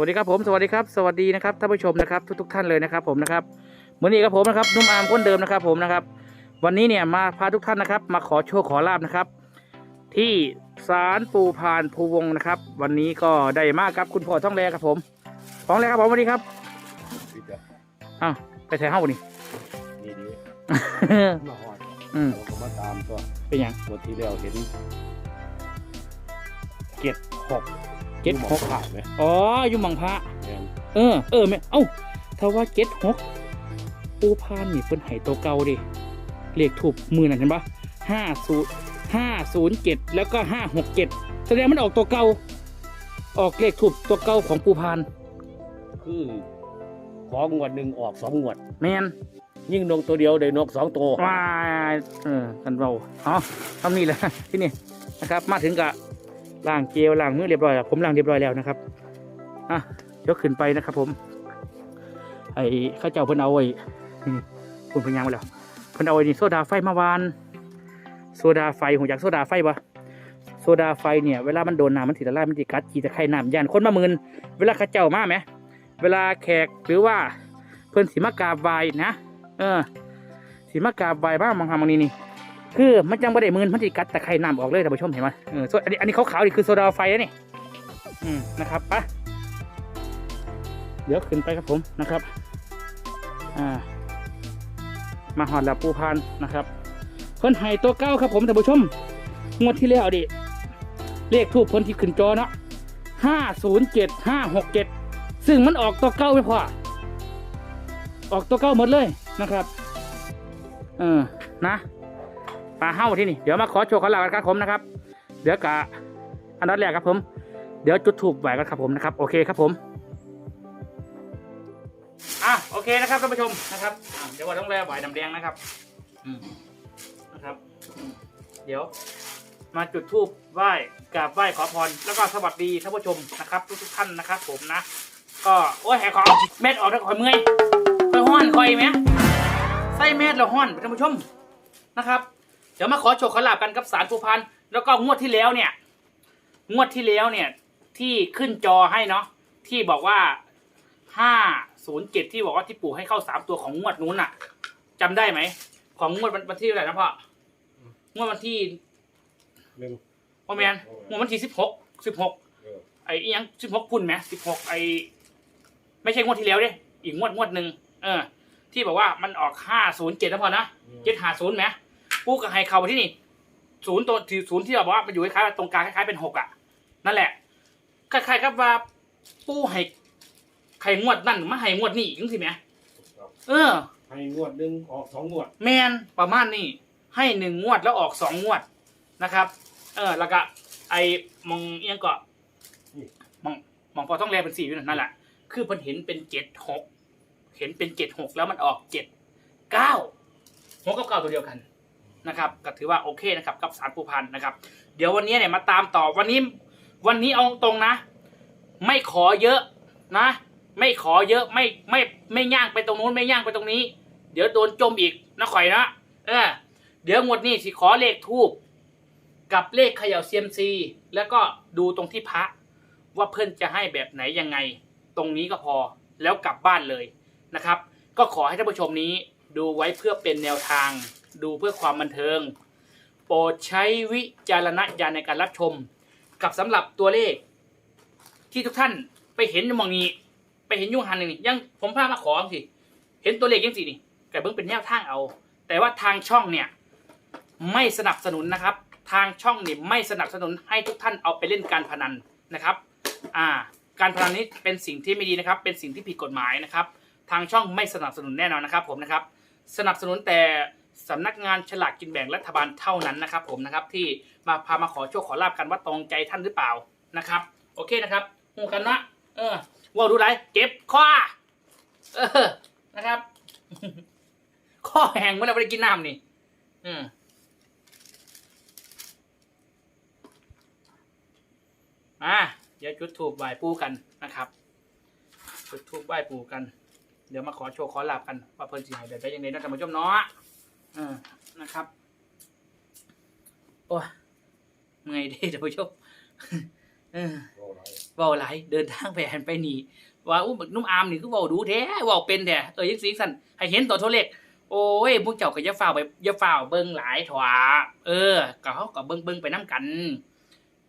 วัสดีครับผมสวัสดีครับสวัสดีนะครับท่านผู้ชมนะครับทุกๆท่านเลยนะครับผมนะครับเหมือนนี้ครับผมนะครับนุ่มอามคนเดิมนะครับผมนะครับ วันนี้เนี่ยมาพาทุกท่านนะครับ มาขอโชคขอลาบนะครับ ที่ศาลปูพานภูวงศ์นะครับ วันนี้ก็ได้มากครับคุณพ่อท่องแรครับผมท้องแรครับผมสวัสดีครับพี่จะอ้าวไปใส่ห้าวันนี้นี่ดีมาหอดอืมเราก็มาตามตัวเป็นหยังงวดที่แล้วเห็นเจ็ดหก เจ็ดหกผ่านไหมอ๋ออยู่หมังพระแม่นเออ เออแม่เอ้าถ้าว่าเจ็ดหกปูพานนี่เพิ่นให้ตัวเก่าดิเลขถูกมือนั่นเห็นปะห้าศูนย์ห้าศูนย์เจ็ดแล้วก็ห้าหกเจ็ดแสดงมันออกตัวเก่า ออกเลขถูกตัวเก่าของปูพาน คือของงวดหนึ่งออกสองงวด แมนยิ่งนกตัวเดียวได้นกสองตัวว้ายเออกันเราเอาทำนี่แหละที่นี่นะครับ มาถึงกะ ล้างเจลล้างมือเรียบร้อยแล้วผมล้างเรียบร้อยแล้วนะครับอะยกขึ้นไปนะครับ ผม ไอ้ข้าเจ้าเพิ่นเอาไอ้คุณพิ่นยังมาแล้วเพิ่นเอาไอ้นี่โซดาไฟมาวานโซดาไฟหัวอยากโซดาไฟปะโซดาไฟเนี่ยเวลามันโดนน้ำมันติดละลายมันติกัดกีตะไคร่น้ำยันคนมามืนเวลาข้าเจ้ามาไหมเวลาแขกหรือว่าเพิ่อนสิมากาบไหว้นะ เออสีมากาบไหว้บ้างบางครั้งบางนี้นี่ คือมันจังประเดี๋มืนมันติกัดตะไคร่น้ำออกเลยท่านผู้ชมเห็นไหมเออส่วนอันนี้อันนี้ขาวๆนี่คือโซดาไฟนี่อืมนะครับปะเดี๋ยวขึ้นไปครับผมนะครับ อ่า มาหอดแล้วปูพานนะครับเพิ่นไห้ตัวเก้าครับผมท่านผู้ชม งวดที่แล้วดิเลขทูบเพิ่นที่ขึ้นจอเนาะห้าศูนย์เจ็ดห้าหกเจ็ดซึ่งมันออกตัวเก้าไม่พอออกตัวเก้าหมดเลยนะครับ เออนะ ปลาเฮ้าที่นี่เดี๋ยวมาขอโชว์ขอลากันครับผมนะครับ เดี๋ยวกะอันดับแรกครับผม เดี๋ยวจุดถูกไหวกันครับผมนะครับ โอเคครับผมอะโอเคนะครับท่านผู้ชมนะครับเดี๋ยวว่าต้องแร่ไหวน้ำแดงนะครับนะครับ เดี๋ยวมาจุดทูบไหว้กราบไหว้ขอพรแล้วก็สวัสดีท่านผู้ชมนะครับ ทุกทุกๆท่านนะครับ ผมนะ ก็โอ้ยแหกคอเม็ดออกแล้วคอยเมื่อยคอยห้อนคอยไหมไส้เม็ดแล้วห้อนท่านผู้ชมนะครับ ดี๋ยวมาขอโชคขอลาบกันกับสารภูพานแล้วก็งวดที่แล้วเนี่ย งวดที่แล้วเนี่ย ที่ขึ้นจอให้เนาะที่บอกว่าห้าศูนย์เจ็ดที่บอกว่าที่ปู่ให้เข้าสามตัวของงวดนู้นน่ะจำได้ไหม ของงวดวันวันที่เท่าไหร่นะพ่องวดวันที่หนึ่งพ่อแมนงวดวันที่สิบหกสิบหกเออไอ้อีหยังสิบหกพุ่นไหมสิบหกไอ้ไม่ใช่งวดที่แล้วเด้อีกงวดงวดหนึ่งเออ ที่บอกว่ามันออกห้าศูนย์เจ็ดนะพอนะเจ็ดหาศูนย์ไหม ปูกับไฮเข้าไปที่นี่ศูนย์ตัวที่ศูนย์ที่เราบอกว่ามันอยู่คล้ายๆตรงกลางคล้ายๆเป็นหกอะ นั่นแหละคล้ายๆกับว่าปูให้ไข่งวดนั่นมาให้งวดนี่อีกจังสิไหมเออ ให้งวดหนึ่งออกสองงวด แมนประมาณนี้ให้หนึ่งงวดแล้วออกสองงวดนะครับ เออ แล้วก็ไอ้มองเอียงก็มองมองพอต้องแลเป็นสี่อยู่นั่นแหละคือเพิ่นเห็นเป็นเจ็ดหกเห็นเป็นเจ็ดหกแล้วมันออกเจ็ดเก้าหกกับเก้าตัวเดียวกัน นะครับก็ถือว่าโอเคนะครับกับสารปูพันนะครับ เดี๋ยววันนี้เนี่ยมาตามต่อวันนี้วันนี้เอาตรงนะ ไม่ขอเยอะนะ ไม่ขอเยอะไม่ไม่ไม่ย่างไปตรงนู้นไม่ย่างไปตรงนี้ เดี๋ยวโดนจมอีกนะข่อยนะเออเดี๋ยวงวดนี้สิขอเลขทูบกับเลขเขย่าเซียมซี แล้วก็ดูตรงที่พระ ว่าเพื่อนจะให้แบบไหนยังไง ตรงนี้ก็พอแล้วกลับบ้านเลยนะครับ ก็ขอให้ท่านผู้ชมนี้ดูไว้เพื่อเป็นแนวทาง ดูเพื่อความบันเทิง โปรดใช้วิจารณญาณในการรับชม กับสำหรับตัวเลข ที่ทุกท่านไปเห็นมองนี้ ไปเห็นยุ่งหันนี่ยังผมพามาขอสิเห็นตัวเลขยังสินี่แต่เบิ่งเป็นแนวทางเอา แต่ว่าทางช่องเนี่ยไม่สนับสนุนนะครับ ทางช่องนี่ไม่สนับสนุนให้ทุกท่านเอาไปเล่นการพนันนะครับ อ่า การพนันนี้เป็นสิ่งที่ไม่ดีนะครับ เป็นสิ่งที่ผิดกฎหมายนะครับ ทางช่องไม่สนับสนุนแน่นอนนะครับ ผมนะครับ สนับสนุนแต่ สำนักงานฉลากกินแบ่งรัฐบาลเท่านั้นนะครับ ผมนะครับที่มาพามาขอโชคขอลาบกันว่าตรงใจท่านหรือเปล่านะครับ โอเคนะครับหูกันนะเออว่าดูไรเก็บข้อเออนะครับข้อแห้งเมื่อเราไปกินน้ำนี่อืมอะเดี๋ยวจุดถูกไหว้ปูกันนะครับจุดทูบไหว้ปูกัน เดี๋ยวมาขอโชว์ขอลาบกันว่าเพิ่นสิให้แบบได้ยังไงนะท่านผู้ชมเนาะ ออนะครับโอ้ยเมื่อยเดิท่านผู้ชมเออโอ้ไรเเว้าหลายเดินทางไปหันไปนี่ว่าอู้บักนุ่มอามนี่คือเว้าดูแท้เว้าเป็นแท้เออจังซี่ซั่นให้เห็นตัวโทรเลขโอ้ยพวกเจ้าก็อย่าฟ้าวไปอย่าฟ้าวเบิ่งหลายถวาเออก็เฮาก็เบิ่งเบิ่งไปนํกัน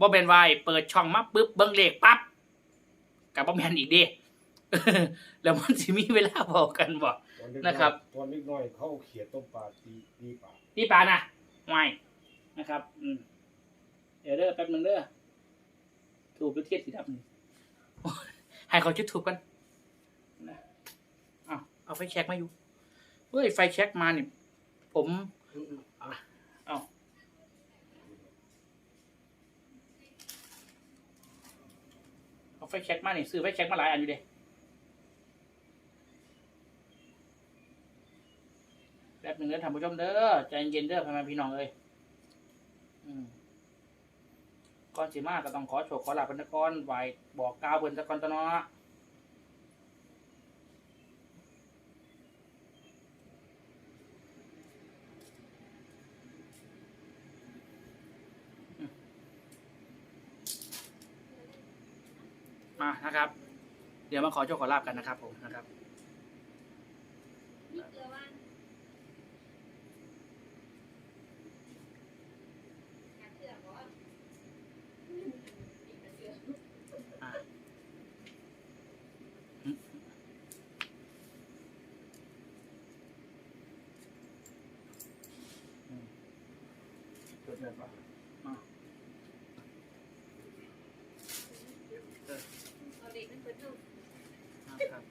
บ่แม่นว่าให้เปิดช่องมาปึ๊บเบิ่งเลขปั๊บก็บ่แม่นอีกเด้แล้วมันสิมีเวลาพอกันบ่ตอ นเล็กนะครับ ตอนเล็กน้อยเขาเอาเขียดต้มปลาตีตีปลาพี่ปานะไม่นะครับ อืมเดี๋ยวเด้อแป๊บนึงเด้อถูกหรือเทียดสีดำนี่โอ้ยให้เขาจุดถูกกันนะเอาเอาไฟแช็กมาอยู่เฮ้ยไฟแช็กมาเนี่ยผมเอาเอาไฟแช็กมาเนี่ยซื้อไฟแช็กมาหลายอันอยู่เด้ ป๊บหนึ่งเด้อท่านผู้ชมเด้อใจเย็นเด้อพ่อแม่พี่น้องเอ้ยก่อนสิมาก็ต้องขอโชคขอลาบรรณกรไหวบอกกาวเพิ่นตะกอนตะเนาะอืมมานะครับ เดี๋ยวมาขอโชคขอลาบกันนะครับผมนะครับ นี่เกลือว่านหาเกลือบ่อืมอีกแต่เกลือ อะ จุดเริ่มก่อนอะเอาเด็กนั่นเพิ่นนุ่มนะครับ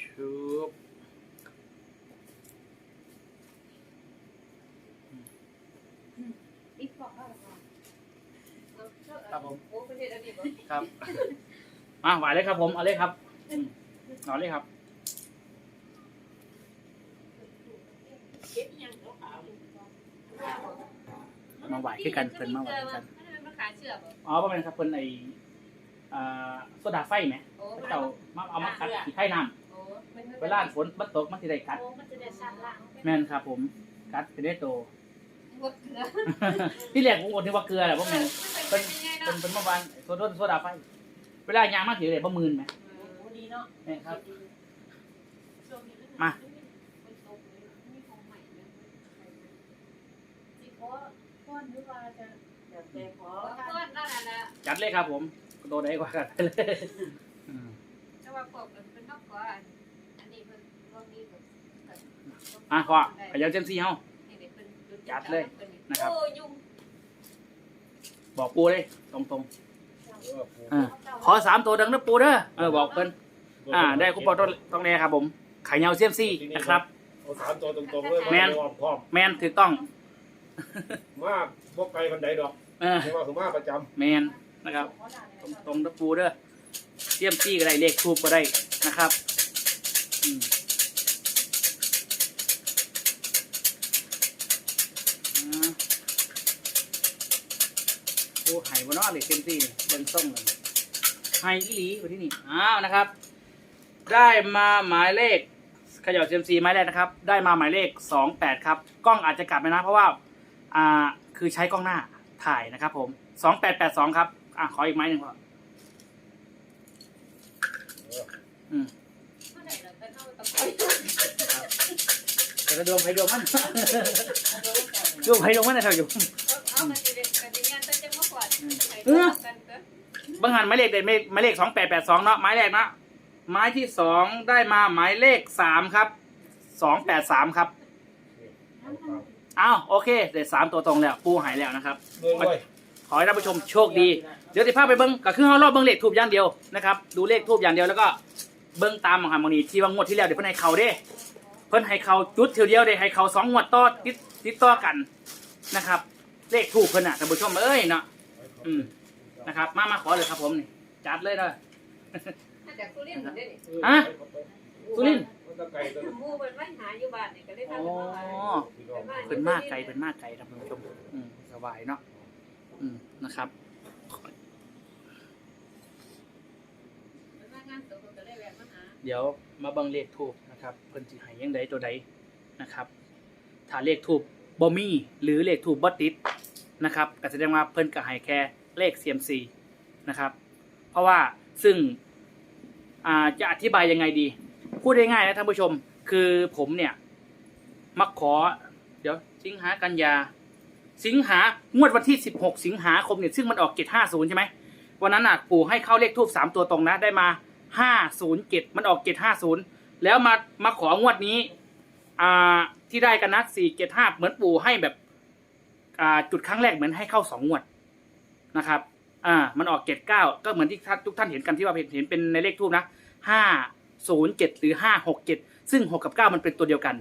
ชุบอีกบอกเอาละค่ะเอาเจ้าครับผมโอ้ประเทศอันนี้บ่ครับ มาไหวเลยครับผม เอาเลยครับ เอาเลยครับ เก็บอีหยังขาวๆ มาไหวคือกันเพิ่นมาไหวคือกันมันเป็นมะขามเชื่อบ่อ๋อประมาณครับเพิ่นไออ่าโซดาไฟไหมโอ้มันเจ้ามาเอามากัดขี้ไข่น้โอ้มันำเวลาฝนมันตกมันสิได้กัดโอ้มันจะได้สั่นล่างแม่นครับผมกัดไปได้โตบ่เกลือที่แรกผมอดนึกว่าเกลือแหละพวกแม่นเป็นยังไงเป็นเนาะเป็นเมื่อวานโซดาโซดาไฟ เวลายางมาถือเลยบ่มืนไหมโอ้ดีเนาะแม่นครับช่วงนี้นมา นตกเลยมีของใหม่นะสิขอก้อนหรือว่าจะ แบบแต่ขอก้อนนั่นแหละจัดเลยครับผมโตได้กว่ากันไปเลยอืมแต่ว่าพวกมันเป็นนอกก่อนอันนี้มันรอบนี้แบบอะขอขยันเจมซี่เฮาจัดเลยนะครับโอ้ยุ่งบอกปูเลยตรงๆเออปูอ่าขอสามตัวดังนะปูเด้อเออบอกเพิ่นอ่า ได้คุปองต้องต้องแน่ครับ ผมไข่เงาเซียมซี่นะครับเอาสามตัวตรงๆเลยแม่นพร้อมพร้อมแมนถูกต้อง มาบ่ไกลบันไดดอก เออไม่ว่าคือมาประจแมนนะครับ ตรงตรงนะปูเด้อเซียมซี่ก็ได้เลขทูบก็ได้นะครับอืมอ่าโอ้ไห่บนนอเลยเซียมซี่นี่เบิ้งส่งเลยไห่อีหลีอยู่ที่นี่อ้าวนะครับ ได้มาหมายเลขเขย่าเซียมซีหมายเลขนะครับ ได้มาหมายเลขสองแปดครับ กล้องอาจจะกลับไปนะ เพราะว่า อ่า คือใช้กล้องหน้า ถ่ายนะครับผมสองแปดแปดสองครับ อะขออีกไม้หนึ่งพออืมเมื่อไหร่เราจะเข้าตะไคนะครับแต่กระดวงไผ่ดวงมันดร้วงไผ่ดวงมันนะครับอยู่เอามันจะเด็ดกันยังจะจะมาขวดเออบางหันหมายเลขเด็ดไม่หมายเลขสองแปดแปดสองเนาะหมายแรกเนาะหมายที่สองได้มาหมายเลขสามครับสองแปดสามครับำ อ้าวโอเคเด็ดสามตัวตรงแล้วปูหายแล้วนะครับด้วยด้วยขอให้ท่านผู้ชมโชคดี เดี๋ยวติภาพไปเบิ้งก็คือเฮารอบเบิ้งเลขทูบอย่างเดียวนะครับดูเลขทูบอย่างเดียวแล้วก็เบิ้งตามของหันมองนี้ที่ว่างวดที่แล้วเดี๋ยวเพิ่นให้เขาเด้ เพิ่นให้เขาจุดเทียวเดียวเด้ให้เขาสองงวดต่อติดติดต่อกันนะครับ เลขทูบเพิ่นน่ะท่านผู้ชมเอ้ยเนาะอืมนะครับ มามาขอเลยครับผมนี่จัดเลยเด้อจากสุรินทร์ได้นี่ ฮะ สุรินทร์ มันก็ไกลตัวหมู่เพิ่นไว้หาอยู่บ้านนี่ก็เลยอ๋พาอไปว่าพี่น้องเพิ่นมากไกลเพิ่นมากไกลท่านผู้ชม อืมสบายเนาะอืมนะครับเพิ่นว่างานศพเพิ่นก็เลยแวะมาหาเดี๋ยวมาเบิ่งเลขทูบนะครับเพิ่นสิให้ยังไดตัวใดนะครับ ถ้าเลขทูบบ่มีหรือเลขทูบบ่ติดนะครับก็แสดงว่าเพิ่นก็ให้แค่เลข CMC นะครับ เพราะว่าซึ่งอ่าจะอธิบายยังไงดี พูดง่ายๆนะท่านผู้ชม คือผมเนี่ยมาขอ เดี๋ยว สิงหากันยา สิงหางวดวันที่ 16 สิงหาคมเนี่ยซึ่งมันออก 750 ใช่ไหมวันนั้นน่ะปู่ให้เข้าเลขทูบสามตัวตรงนะได้มา 507 มันออก 750 แล้วมามาของวดนี้ อ่าที่ได้กันนะ475 เหมือนปู่ให้แบบ อ่าจุดครั้งแรกเหมือนให้เข้าสองงวดนะครับ อ่า มันออก 79 ก็เหมือนที่ทุกท่านเห็นกันที่ว่าเห็นเห็นเป็นในเลขทูบนะ 507 หรือ 567 ซึ่ง 6 กับ 9 มันเป็นตัวเดียวกัน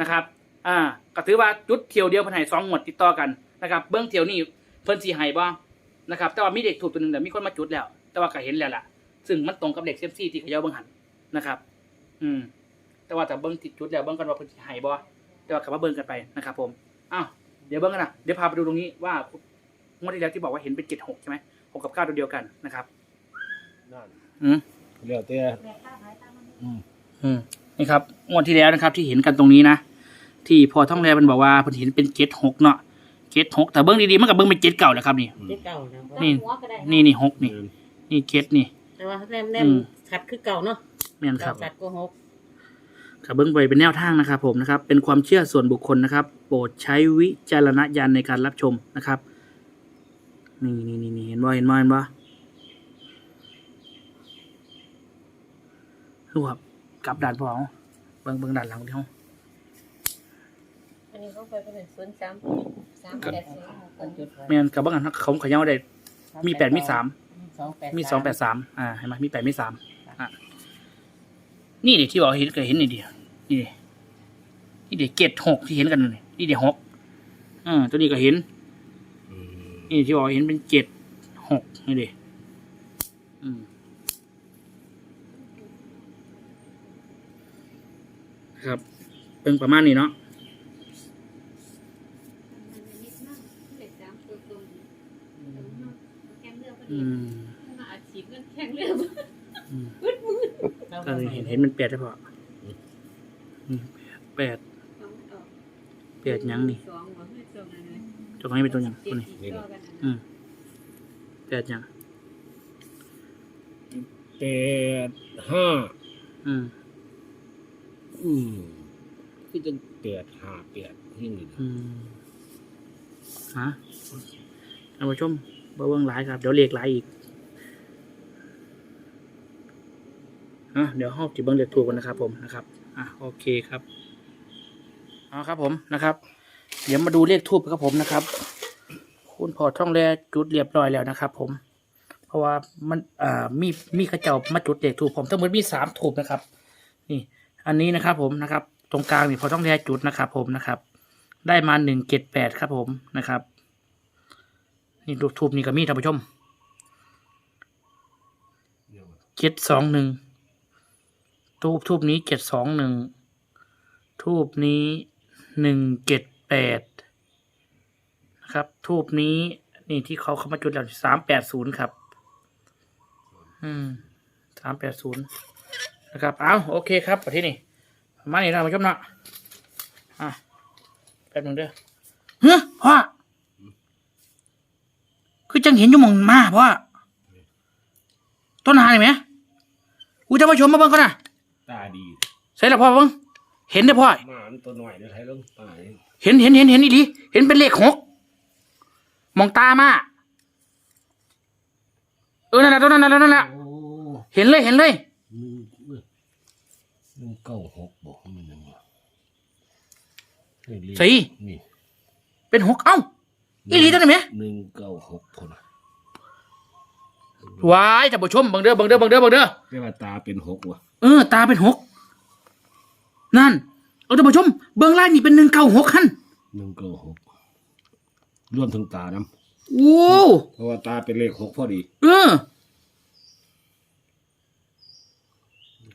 นะครับอ่าก็ถือว่าจุดเที่ยวเดียวเพิ่นให้สองงวดติดต่อกันนะครับเบื้องเที่ยวนี้เพิ่นสิให้บ่นะครับแต่ว่ามีเด็กถูกตัวหนึงแต่มีคนมาจุดแล้ว แต่ว่าก็เห็นแล้วล่ะ ซึ่งมันตรงกับเลขเซยมซี่ที่เขาเจ้าเบิ่งหันนะครับ อืม แต่ว่าแต่เบิ่งติดจุดแล้วเบิ่งกันว่าเพิ่นสิให้บ่แต่ว่ากลับมาเบิ่งกันไปนะครับ ผมอ้าวเดี๋ยวเบิ่งกันนะเดี๋ยวพาไปดูตรงนี้ว่างวดที่แล้วที่บอกว่าเห็นเป็น76ใช่ไหมหกกับเก้าตัวเดียวกันนะครับนั่นอืมเรียกแต่แม่ข้าวหายตามมัน อืมอืมนี่ครับงวดที่แล้วนะครับ ที่เห็นกันตรงนี้นะที่พอท่องแรมันบอกว่าเพิ่นเห็นเป็นเจ็ดหกเนาะเจ็ดหกแต่เบิ้งดีๆมันกับเบิ้งเป็นเจ็ดเก่าแหละครับนี่เจ็ดเก่านะนี่ หัวก็ได้นี่นี่หกนี่ นี่เจ็ดนี่ แต่ว่าแนมแนอืมมขัดคือเก่าเนาะแม่นคเก่ารับ ขัดก็หกขับเบิ้งไปเป็นแนวทางนะครับผมนะครับเป็นความเชื่อส่วนบุคคลนะครับ โปรดใช้วิจารณญาณในการรับชมนะครับ นี่นี่นี่นี่เห็นบ่เห็นบ่เห็นบ่ ดูครับกลับด่านพอเอาเบิ้งเบิ้งด่านหลังที่ห้องอันนี้เขาไปเป็นศูนย์สามสามแปดศูนย์คนจุดไว้แม่นกับเบิ้งอันเขาเขย่าได้มีแปดมีสาม สองแปดมีสองแปดสามอ่าเห็นไหมมีแปดมีสามอะนี่ดิที่บอกเห็นเคยเห็นนี่ดินี่ดินี่ดิเจ็ดหกที่เห็นกันนี่นี่ดิหกอ่าตัวนี้ก็เห็น อืมนี่ที่บอกเห็นเป็นเจ็ดหกนี่ดิอืม ครับ เป็นประมาณนี้เนาะเด็กสามตัวตรงแข่งเรือพออืดีมมาอาชีพเงินแข่งเรืออืมก็เลยเห็นเห็นมันแปดได้พออืมแปดแปดยังนี่สองหัวไม่ตรงอันนั้นตัวนี้เป็นตัวยังตัวนี้เจ็ดต่อกันอันอืนั้นมแปดยังแปดห้าอืม อืมคือจังแปดหาแปดนี่นี่อืมฮะท่านผู้ชมเบิ่งหลายครับ เดี๋ยวเรียกหลายอีกอะเดี๋ยวห้องจิเบิ้งเรียกถูกกันนะครับ ผมนะครับ อะโอเคครับเอาครับผมนะครับ เดี๋ยวมาดูเลขทูบครับผมนะครับ คุณพอท่องแรจุดเรียบร้อยแล้วนะครับ ผม เพราะว่ามันอ่ามีมีกระเจ้ามาจุดเลขทูบผมทั้งหมดมีสามทูบนะครับ นี่ อันนี้นะครับผมนะครับ ตรงกลางนี่พอต้องแรจุดนะครับ ผมนะครับ ได้มาหนึ่งเจ็ดแปดครับผมนะครับ นี่ลูทูบนี่ก็มีท่านผู้ชมเจ็ดสองหนึ่งทูบทูบนี้เจ็ดสองหนึ่งทูบนี้หนึ่งเจ็ดแปดนะครับ ทูบนี้นี่ที่เขาเข้ามาจุดแล้วสามแปดศูนย์ครับ อืมสามแปดศูนย์ นะครับเอาโอเคครับประเทศนี้ประมาณนี้นะท่านผู้ชมเนาะอะแป๊บหนึงเด้อเฮ้ยพ่อคือจังเห็นอยู่หมองมาพ่อต้นหาเห็นไหมอุ้ยท่านผู้ชมมาเบิ่งก่อนนะตาดีใส่ละพ่อเบิ่งเห็นได้อพ่อหมาอันตัวหน่อยเดี๋ยวไทยลงตายเห็นเห็นเห็นเห็นอีหลีเห็นเป็นเลขหกมองตามาเออนั่นแหละต้นนั่นแหละนั่นแหละโอ้เห็นเลยเห็นเลยหนึ่งเว้ย หนึ่งเก้าหกบอกมันยังไงนี่เลขสินี่ เป็นหกเอ้าอีหลีตัวไหนไหมหนึ่งเก้าหกคนน่ะวายท่านผู้ชมเบิ่งเด้อเบิ่งเด้อเบิ่งเด้อเบิ่งเด้อเรียกว่าตาเป็นหกว่ะเออ ตาเป็นหกนั่นเอาท่านผู้ชม เบิ่งไล่นี่เป็นหนึ่งเก้าหกขันหนึ่งเก้าหกรวมถึงตาน้โอ้ำเพราะว่าตาเป็นเลขหกพอดี เออ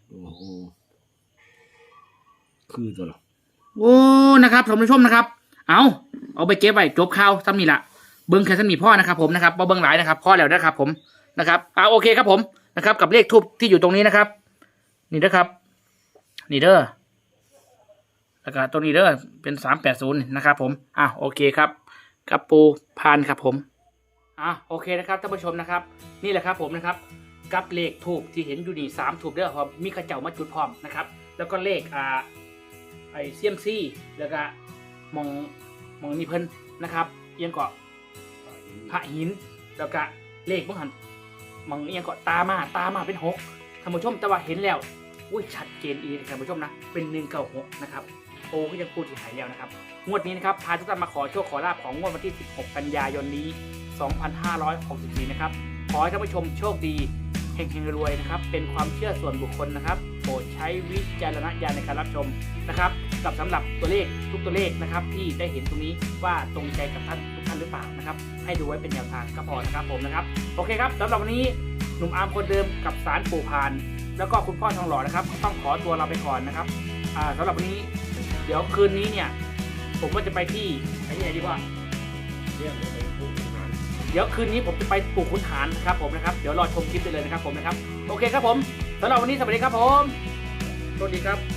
โอ้โห คือตัวหรอโอ้นะครับท่านผู้ชมนะครับ เอาเอาไปเก็บไว้จบข่าวซ้ำนี่ละเบิ้งแค่ซ้ำนี่พ่อนะครับผมนะครับบ่เบิ้งหลายนะครับพ่อแล้วนะครับผมนะครับเอาโอเคครับผมนะครับ กับเลขทูบที่อยู่ตรงนี้นะครับ นี่นะครับ นี่เด้อแล้วก็ตัวนี้เด้อเป็นสามแปดศูนย์นะครับผมอะโอเคครับกับปูพานครับผมอะโอเคนะครับท่านผู้ชมนะครับ นี่แหละครับผมนะครับ กับเลขถูกที่เห็นอยู่นี่สามถูกเด้อครับมีกระเจ้ามาจุดพร้อมนะครับ แล้วก็เลขอ่า อเซียมซี่แล้วก็มองมองนี่เพิ่นนะครับเอียงเกาะพระหินแล้วก็เลขเมื่อหันมองเอียงเกาะตามาตามาเป็นหกท่านผู้ชมแต่ว่าเห็นแล้วอุ้ยชัดเจนอีกท่านผู้ชมนะเป็นหนึ่งเก้าหกนะครับโอ้ก็ยังพูดที่หายแล้วนะครับงวดนี้นะครับพาทุกท่านมาขอโชคขอลาบของงวดวันที่ 16 กันยายนนี้ 2564 นะครับขอให้ท่านผู้ชมโชคดีเฮงๆรวยนะครับ เป็นความเชื่อส่วนบุคคลนะครับ โปรดใช้วิจารณญาณในการรับชมนะครับ กับสำหรับตัวเลขทุกตัวเลขนะครับ ที่ได้เห็นตรงนี้ว่าตรงใจกับท่านทุกท่านหรือเปล่านะครับ ให้ดูไว้เป็นแนวทางก็พอนะครับผมนะครับ โอเคครับสำหรับวันนี้หนุ่มอาร์มคนเดิมกับสารปู่พาน แล้วก็คุณพ่อทองหล่อนะครับ ต้องขอตัวเราไปก่อนนะครับอ่าสำหรับวันนี้ เดี๋ยวคืนนี้เนี่ย ผมก็จะไปที่ไอ้นี่ไหนดีว่าเดี๋ยวคืนนี้ผมจะไปปลูกขุนหารนะครับผมนะครับ เดี๋ยวรอชมคลิปได้เลยนะครับผมนะครับ โอเคครับผมสำหรับวันนี้สวัสดีครับผมสวัสดีครับ